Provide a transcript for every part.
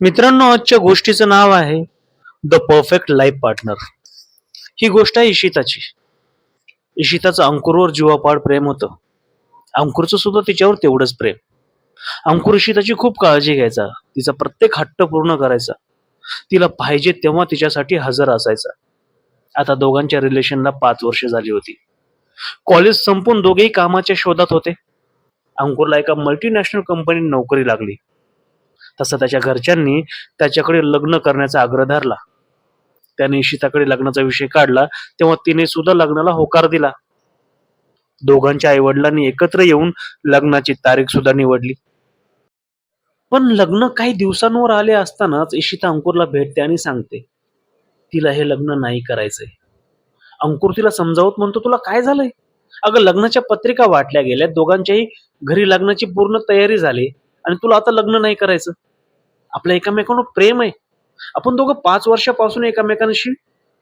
मित्रांनो आजच्या गोष्टीचं नाव आहे द परफेक्ट लाईफ पार्टनर ही गोष्ट आहे इशिताची. इशिताचं अंकुरवर जीवापाड प्रेम होतं. अंकुरचं सुद्धा तिच्यावर तेवढंच प्रेम. अंकुर इशिताची खूप काळजी घ्यायचा. तिचा प्रत्येक हट्ट पूर्ण करायचा. तिला पाहिजे तेव्हा तिच्यासाठी हजर असायचा. आता दोघांच्या रिलेशनला पाच वर्ष झाली होती. कॉलेज संपून दोघेही कामाच्या शोधात होते. अंकुरला एका मल्टीनॅशनल कंपनीत नोकरी लागली. तसं त्याच्या घरच्यांनी त्याच्याकडे लग्न करण्याचा आग्रह धरला. त्याने इशिताकडे लग्नाचा विषय काढला तेव्हा तिने सुद्धा लग्नाला होकार दिला. दोघांच्या आई वडिलांनी एकत्र येऊन लग्नाची तारीख सुद्धा निवडली. पण लग्न काही दिवसांवर आले असतानाच इशिता अंकुरला भेटते आणि सांगते तिला हे लग्न नाही करायचंय. अंकुर तिला समजावत म्हणतो तुला काय झालंय? अगं लग्नाच्या पत्रिका वाटल्या गेल्या दोघांच्याही घरी लग्नाची पूर्ण तयारी झाली आणि तुला आता लग्न नाही करायचं. आपल्या एकामेकांवर प्रेम आहे. आपण दोघं पाच वर्षापासून एकामेकांशी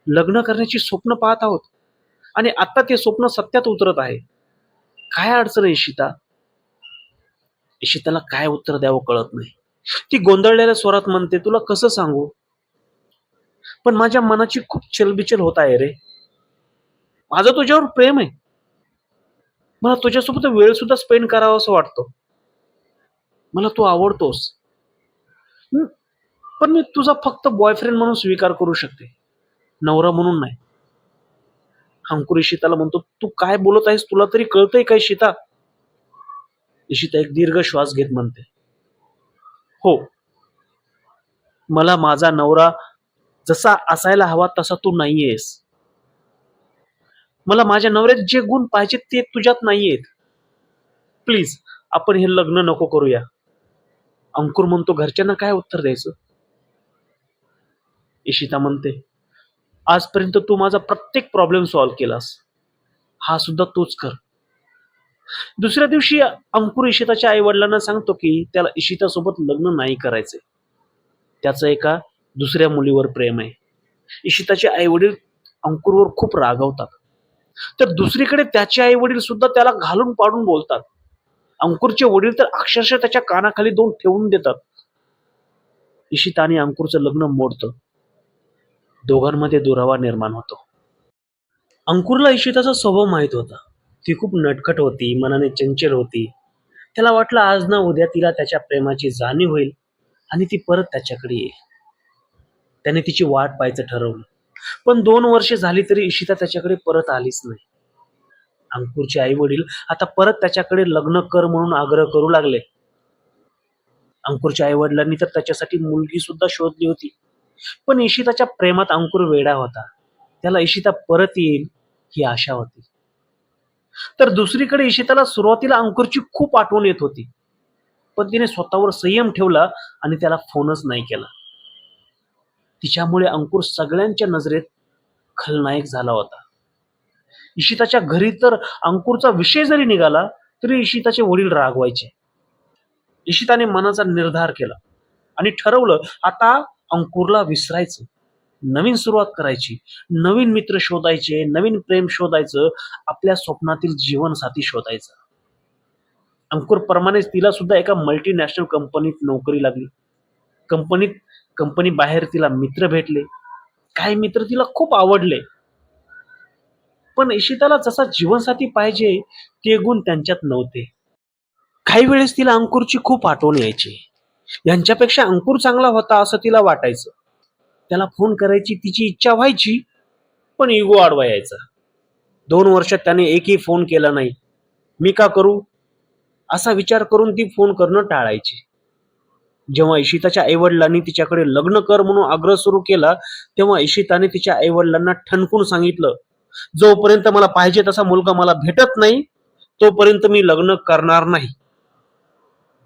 लग्न करण्याची स्वप्न पाहत आहोत. आणि आता ते स्वप्न सत्यात उतरत आहे. काय अडचण आहे इशिता इशिताला काय उत्तर द्यावं कळत नाही. ती गोंधळलेल्या स्वरात म्हणते तुला कसं सांगू? पण माझ्या मनाची खूप चलबिचल होत आहे रे. माझं तुझ्यावर प्रेम आहे. मला तुझ्यासोबत वेळ सुद्धा स्पेंड करावा असं वाटतो. मला तू आवडतोस. पण मी तुझा फक्त बॉयफ्रेंड म्हणून स्वीकार करू शकते. नवरा म्हणून नाही. अंकुरी शीताला म्हणतो तू काय बोलत आहेस? तुला तरी कळतंय काय शिता? शीता एक दीर्घ श्वास घेत म्हणते. हो. मला माझा नवरा जसा असायला हवा तसा तू नाहीयेस. मला माझ्या नवऱ्यात जे गुण पाहिजेत ते तुझ्यात नाहीयेत. प्लीज आपण हे लग्न नको करूया. अंकुर म्हणतो घरच्यांना काय उत्तर द्यायचं? इशिता म्हणते आजपर्यंत तू माझा प्रत्येक प्रॉब्लेम सॉल्व्ह केलास. हा सुद्धा तूच कर. दुसऱ्या दिवशी अंकुर इशिताच्या आई वडिलांना सांगतो की त्याला इशिता सोबत लग्न नाही करायचंय. त्याचं एका दुसऱ्या मुलीवर प्रेम आहे. इशिताचे आई वडील अंकुरवर खूप रागवतात. तर दुसरीकडे त्याचे आई वडील सुद्धा त्याला घालून पाडून बोलतात. अंकुरचे वडील तर अक्षरशः त्याच्या कानाखाली दोन ठेवून देतात. इशिता आणि अंकुरचं लग्न मोडतं. दोघांमध्ये दुरावा निर्माण होतो. अंकुरला इशिताचा स्वभाव माहीत होता. ती खूप नटखट होती मनाने चंचल होती. त्याला वाटलं आज ना उद्या तिला त्याच्या प्रेमाची जाणीव होईल आणि ती परत त्याच्याकडे येईल. त्याने तिची वाट पाहायचं ठरवलं. पण दोन वर्षे झाली तरी इशिता त्याच्याकडे परत आलीच नाही. अंकुरचे आई वडील आता परत त्याच्याकडे लग्न कर म्हणून आग्रह करू लागले. अंकुरच्या आई वडिलांनी तर त्याच्यासाठी मुलगी सुद्धा शोधली होती. पण इशिताच्या प्रेमात अंकुर वेडा होता. त्याला इशिता परत येईल ही आशा होती. तर दुसरीकडे इशिताला सुरुवातीला अंकुरची खूप आठवण येत होती. पण तिने स्वतःवर संयम ठेवला आणि त्याला फोनच नाही केला. तिच्यामुळे अंकुर सगळ्यांच्या नजरेत खलनायक झाला होता. इशिताच्या घरी तर अंकुरचा विषय जरी निघाला तरी इशिताचे वडील रागवायचे. इशिताने मनाचा निर्धार केला आणि ठरवलं आता अंकुरला विसरायचं. नवीन सुरुवात करायची नवीन मित्र शोधायचे नवीन प्रेम शोधायचं आपल्या स्वप्नातील जीवनसाथी शोधायचं. अंकुर प्रमाणेच तिला सुद्धा एका मल्टीनॅशनल कंपनीत नोकरी लागली. कंपनीत कंपनी बाहेर तिला मित्र भेटले. काही मित्र तिला खूप आवडले. पण इशिताला जसा जीवनसाथी पाहिजे ते गुण त्यांच्यात नव्हते. काही वेळेस तिला अंकुरची खूप आठवण यायची. यांच्यापेक्षा अंकुर चांगला होता असं तिला वाटायचं. त्याला फोन करायची तिची इच्छा व्हायची पण इगो आडवा यायचा. दोन वर्षात त्याने एकही फोन केला नाही. मी का करू? असा विचार करून ती फोन करणं टाळायची. जेव्हा इशिताच्या आईवडिलांनी तिच्याकडे लग्न कर म्हणून आग्रह सुरू केला तेव्हा इशिताने तिच्या आईवडिलांना ठणकून सांगितलं जोपर्यंत मला पाहिजे तसा मुलगा मला भेटत नाही तोपर्यंत मी लग्न करणार नाही.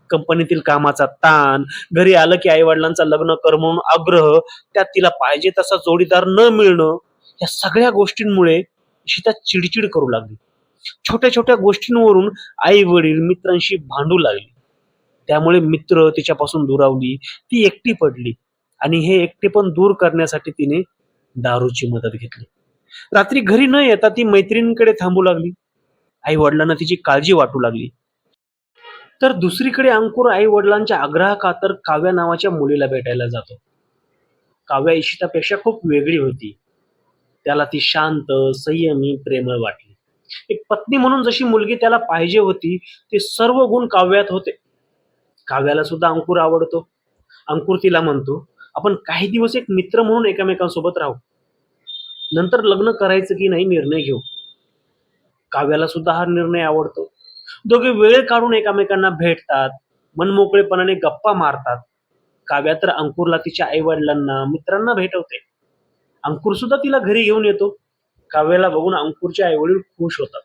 कंपनीतील कामाचा ताण घरी आलं की आई वडिलांचा लग्न कर म्हणून आग्रह त्यात तिला पाहिजे तसा जोडीदार न मिळणं या सगळ्या गोष्टींमुळे इशिता चिडचिड करू लागली. छोट्या छोट्या गोष्टींवरून आई वडील मित्रांशी भांडू लागली. त्यामुळे मित्र तिच्यापासून दुरावली ती एकटी पडली आणि हे एकटेपण दूर करण्यासाठी तिने दारूची मदत घेतली. रात्री घरी न येता ती मैत्रिणींकडे थांबू लागली. आई वडिलांना तिची काळजी वाटू लागली. तर दुसरीकडे अंकुर आई वडिलांच्या आग्रहाखातर काव्या नावाच्या मुलीला भेटायला जातो. काव्या इशितापेक्षा खूप वेगळी होती. त्याला ती शांत संयमी प्रेमळ वाटली. एक पत्नी म्हणून जशी मुलगी त्याला पाहिजे होती ते सर्व गुण काव्यात होते. काव्याला सुद्धा अंकुर आवडतो. अंकुर तिला म्हणतो आपण काही दिवस एक मित्र म्हणून एकमेकांसोबत राहू. नंतर लग्न करायचं की नाही निर्णय घेऊ. काव्याला सुद्धा हा निर्णय आवडतो. दोघे वेळ काढून एकमेकांना भेटतात मनमोकळेपणाने गप्पा मारतात. काव्या तर अंकुरला तिच्या आई वडिलांना मित्रांना भेटवते. अंकुर सुद्धा तिला घरी घेऊन येतो. काव्याला बघून अंकुरचे आई वडील खुश होतात.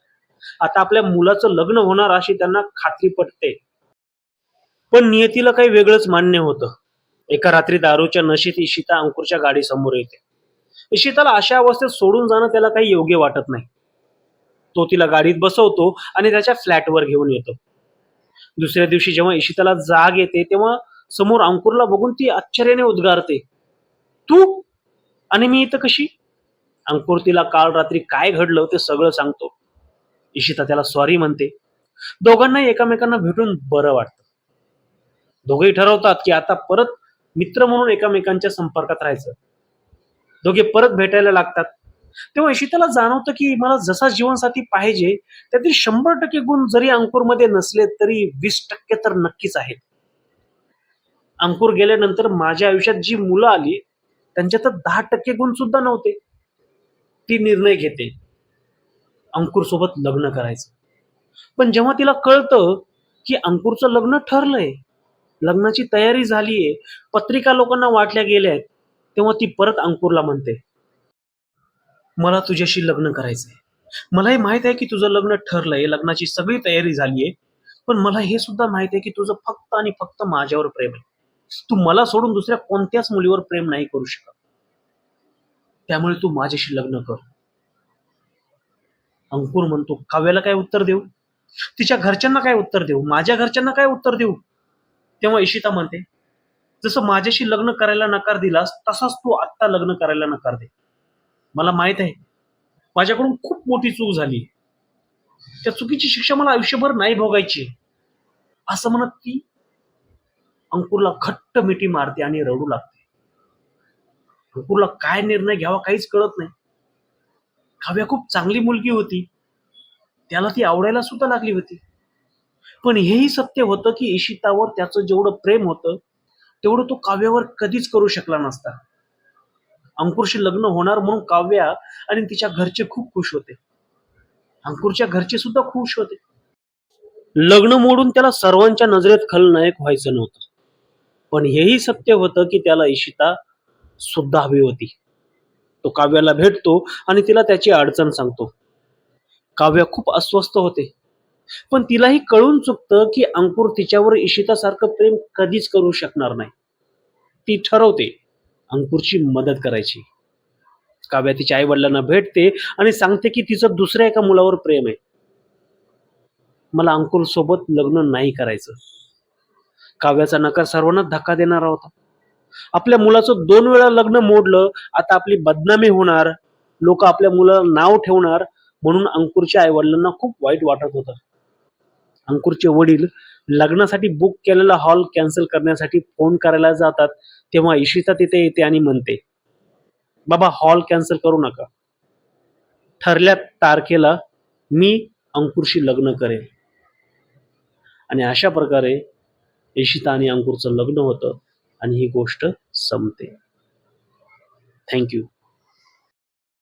आता आपल्या मुलाचं लग्न होणार अशी त्यांना खात्री पटते. पण नियतीला काही वेगळंच मान्य होतं. एका रात्री दारूच्या नशेत इशिता अंकुरच्या गाडी समोर येते. इशिताला अशा अवस्थेत सोडून जाणं त्याला काही योग्य वाटत नाही. तो तिला गाडीत बसवतो आणि त्याच्या फ्लॅटवर घेऊन येतो. दुसऱ्या दिवशी जेव्हा इशिताला जाग येते तेव्हा समोर अंकुरला बघून ती आश्चर्याने उद्गारते. तू? आणि मी इथं कशी? अंकुर तिला काल रात्री काय घडलं ते सगळं सांगतो. इशिता त्याला सॉरी म्हणते. दोघांनाही एकमेकांना भेटून बरं वाटतं. दोघेही ठरवतात की आता परत मित्र म्हणून एकमेकांच्या संपर्कात राहायचं. दोघे परत भेटायला लागतात. तेव्हा इशिताला जाणवतं की मला जसा जीवनसाथी पाहिजे त्यातील शंभर टक्के गुण जरी अंकुरमध्ये नसले तरी वीस टक्के तर नक्कीच आहेत. अंकुर गेल्यानंतर माझ्या आयुष्यात जी मुलं आली त्यांच्यात दहा टक्के गुण सुद्धा नव्हते. ती निर्णय घेते. अंकुर सोबत लग्न करायचं. पण जेव्हा तिला कळतं की अंकुरचं लग्न ठरलंय लग्नाची तयारी झालीये पत्रिका लोकांना वाटल्या गेल्या आहेत तेव्हा ती परत अंकुरला म्हणते मला तुझ्याशी लग्न करायचंय. मलाही माहीत आहे की तुझं लग्न ठरलंय लग्नाची सगळी तयारी झालीये पण मला हे सुद्धा माहीत आहे की तुझं फक्त आणि फक्त माझ्यावर प्रेम आहे. तू मला सोडून दुसऱ्या कोणत्याच मुलीवर प्रेम नाही करू शकत. त्यामुळे तू माझ्याशी लग्न कर. अंकुर म्हणतो काव्याला काय उत्तर देऊ? तिच्या घरच्यांना काय उत्तर देऊ? माझ्या घरच्यांना काय उत्तर देऊ? तेव्हा इशिता म्हणते जसं माझ्याशी लग्न करायला नकार दिलास तसाच तू आत्ता लग्न करायला नकार दे. मला माहीत आहे माझ्याकडून खूप मोठी चूक झाली. त्या चुकीची शिक्षा मला आयुष्यभर नाही भोगायची. असं म्हणत ती अंकुरला घट्ट मिठी मारते आणि रडू लागते. अंकुरला काय निर्णय घ्यावा काहीच कळत नाही. काव्या खूप चांगली मुलगी होती. त्याला ती आवडायला सुद्धा लागली होती. पण हेही सत्य होतं की इशितावर त्याचं जेवढं प्रेम होतं तेवढं तो काव्यावर कधीच करू शकला नसता. अंकुरशी लग्न होणार म्हणून काव्या आणि तिच्या घरचे खूप खुश होते. अंकुरच्या घरचे सुद्धा खुश होते. लग्न मोडून त्याला सर्वांच्या नजरेत खलनायक व्हायचं नव्हतं. पण हेही सत्य होतं की त्याला इशिता सुद्धा हवी होती. तो काव्याला भेटतो आणि तिला त्याची अडचण सांगतो. काव्य खूप अस्वस्थ होते. पण तिलाही कळून चुकतं की अंकुर तिच्यावर इशितासारखं प्रेम कधीच करू शकणार नाही. ती ठरवते अंकुरची मदत करायची. काव्या तिच्या आई वडिलांना भेटते आणि सांगते की तिचं दुसऱ्या एका मुलावर प्रेम आहे. मला अंकुर सोबत लग्न नाही करायचं. काव्याचा नकार सर्वांना धक्का देणारा होता. आपल्या मुलाचं दोन वेळा लग्न मोडलं आता आपली बदनामी होणार लोक आपल्या मुलाला नाव ठेवणार म्हणून अंकुरच्या आई वडिलांना खूप वाईट वाटत होतं. अंकुरचे वडील लग्नासाठी बुक केलेला हॉल कॅन्सल करण्यासाठी फोन करायला जातात तेव्हा इशिता तिथे येते आणि म्हणते बाबा हॉल कॅन्सल करू नका. ठरल्या तारखेला मी अंकुरशी लग्न करेन. आणि अशा प्रकारे इशिता आणि अंकुरचं लग्न होतं आणि ही गोष्ट संपते. थँक्यू